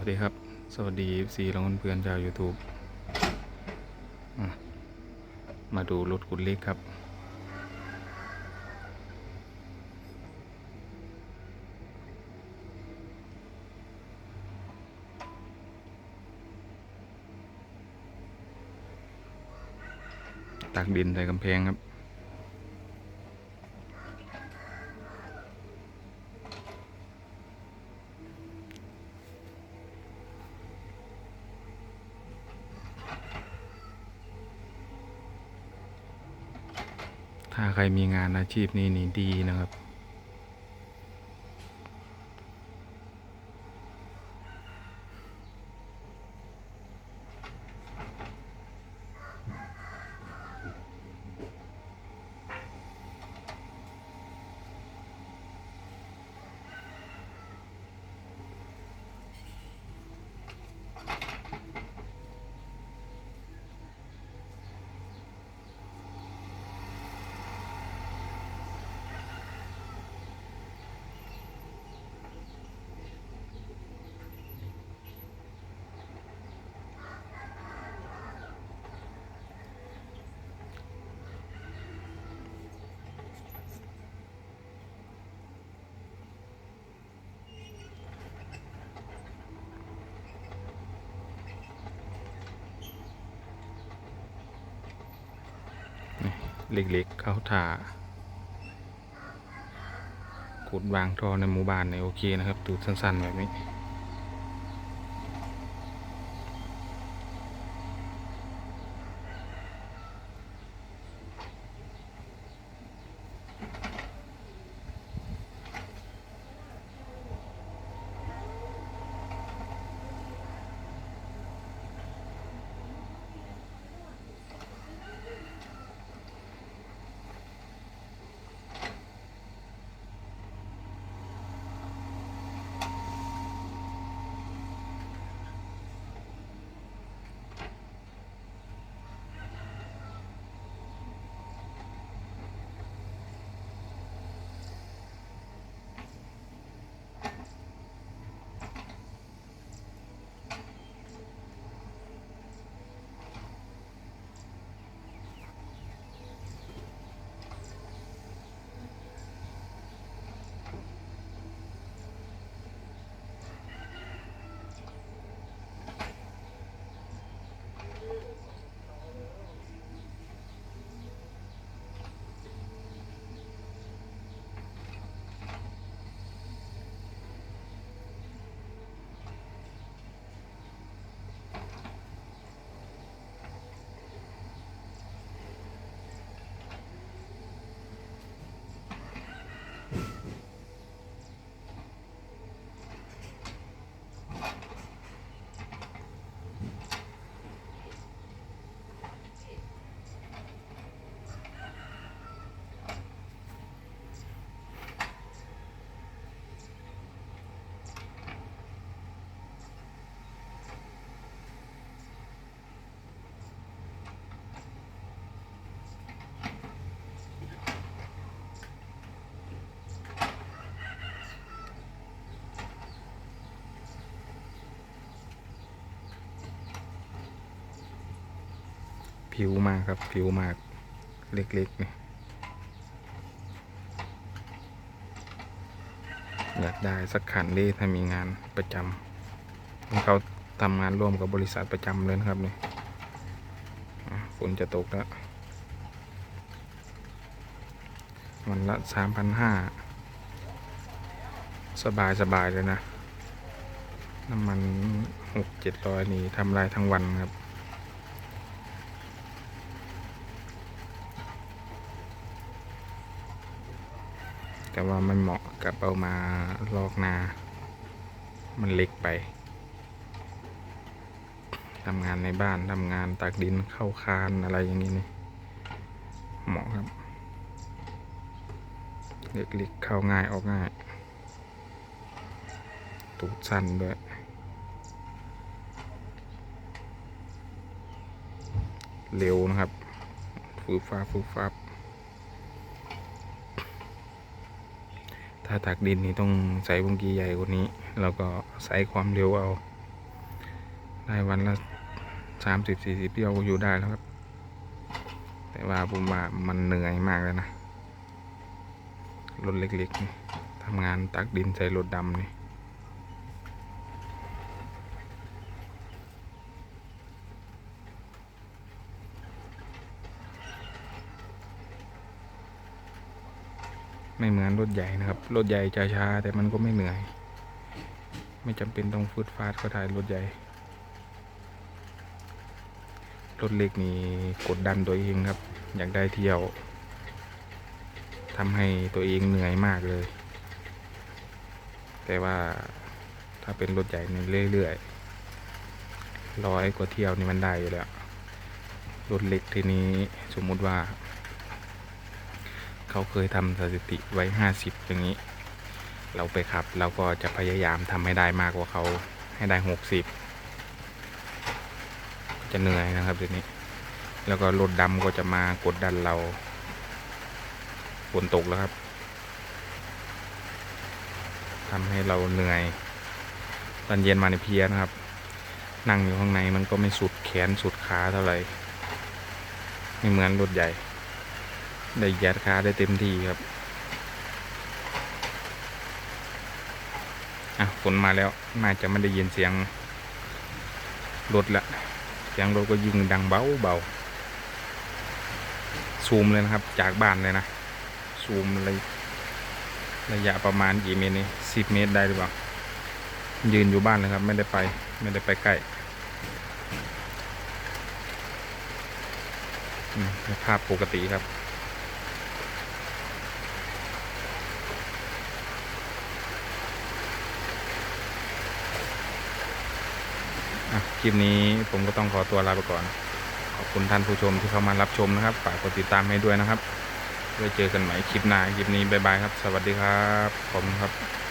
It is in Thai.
วัสดีครับ สวัสดีซีและเพื่อนชาว YouTube มาดูรถคุณเล็กครับ ตักดินใส่กำแพงครับ ใครมีงานอาชีพนี้นี่ดีนะครับ เล็กๆ เขาถ่าขุดวางท่อในหมู่บ้านในโอเคนะครับ ตูดสั้นๆแบบนี้ ผิวมากครับ ผิวมาก เล็กๆเนี่ยอยากได้สักขันดีถ้ามีงานประจำเขาทำงานร่วมกับบริษัทประจำเลยนะครับเนี่ยฝนจะตกแล้ววันละสามพันห้าสบายสบายเลยนะ น้ำมันหกเจ็ดร้อยนี่ทำลายทั้งวันครับ แต่ว่ามันเหมาะกับเอามาลอกนา มันเล็กไปทำงานในบ้านทำงานตากดินเข้าคานอะไรอย่างนี้นี่เหมาะครับ เล็กๆเข้าง่ายออกง่าย ตูดสั้นด้วยเร็วนะครับฟูฟ้าฟูฟ้า ถ้าตักดินนี่ต้องใส่วงกีใหญ่กว่านี้ แล้วก็ใส่ความเร็วเอา ได้วันละสามสิบสี่สิบเที่ยวก็อยู่ได้แล้วครับ แต่ว่าผมว่ามันเหนื่อยมากเลยนะ รถเล็กๆทำงานตักดินใส่รถดำนี่ ไม่เหมือนรถใหญ่นะครับ รถใหญ่จะช้าแต่มันก็ไม่เหนื่อย ไม่จำเป็นต้องฟืดฟาดก็ได้รถใหญ่ รถเล็กนี่กดดันตัวเองครับ อยากได้เที่ยวทำให้ตัวเองเหนื่อยมากเลย แต่ว่าถ้าเป็นรถใหญ่นี่เรื่อยๆร้อยกว่าเที่ยวนี่มันได้อยู่แล้วรถเล็กทีนี้สมมุติว่า เขาเคยทำสถิติไว้ห้าสิบอย่างนี้ เราไปขับเราก็จะพยายามทำให้ได้มากกว่าเขาให้ได้หกสิบจะเหนื่อยนะครับทีนี้ แล้วก็รถดำก็จะมากดดันเราฝนตกแล้วครับทำให้เราเหนื่อยตอนเย็นมาในเพียนะครับ นั่งอยู่ข้างในมันก็ไม่สุดแขนสุดขาเท่าไหร่ไม่เหมือนรถใหญ่ ได้ยัดขาได้เต็มที่ครับอะฝนมาแล้วน่าจะไม่ได้ยินเสียงรถละเสียงรถก็ยิงดังเบาเบาซูมเลยนะครับ จากบ้านเลยนะซูมเลยระยะประมาณกี่เมตรนี่สิบเมตรได้หรือเปล่ายืนอยู่บ้านเลยครับ ไม่ได้ไปไม่ได้ไปใกล้ภาพปกติครับ คลิปนี้ผมก็ต้องขอตัวลาไปก่อน ขอบคุณท่านผู้ชมที่เข้ามารับชมนะครับ ฝากกดติดตามให้ด้วยนะครับไว้เจอกันใหม่คลิปหน้า คลิปนี้บ๊ายบายครับ สวัสดีครับผมครับ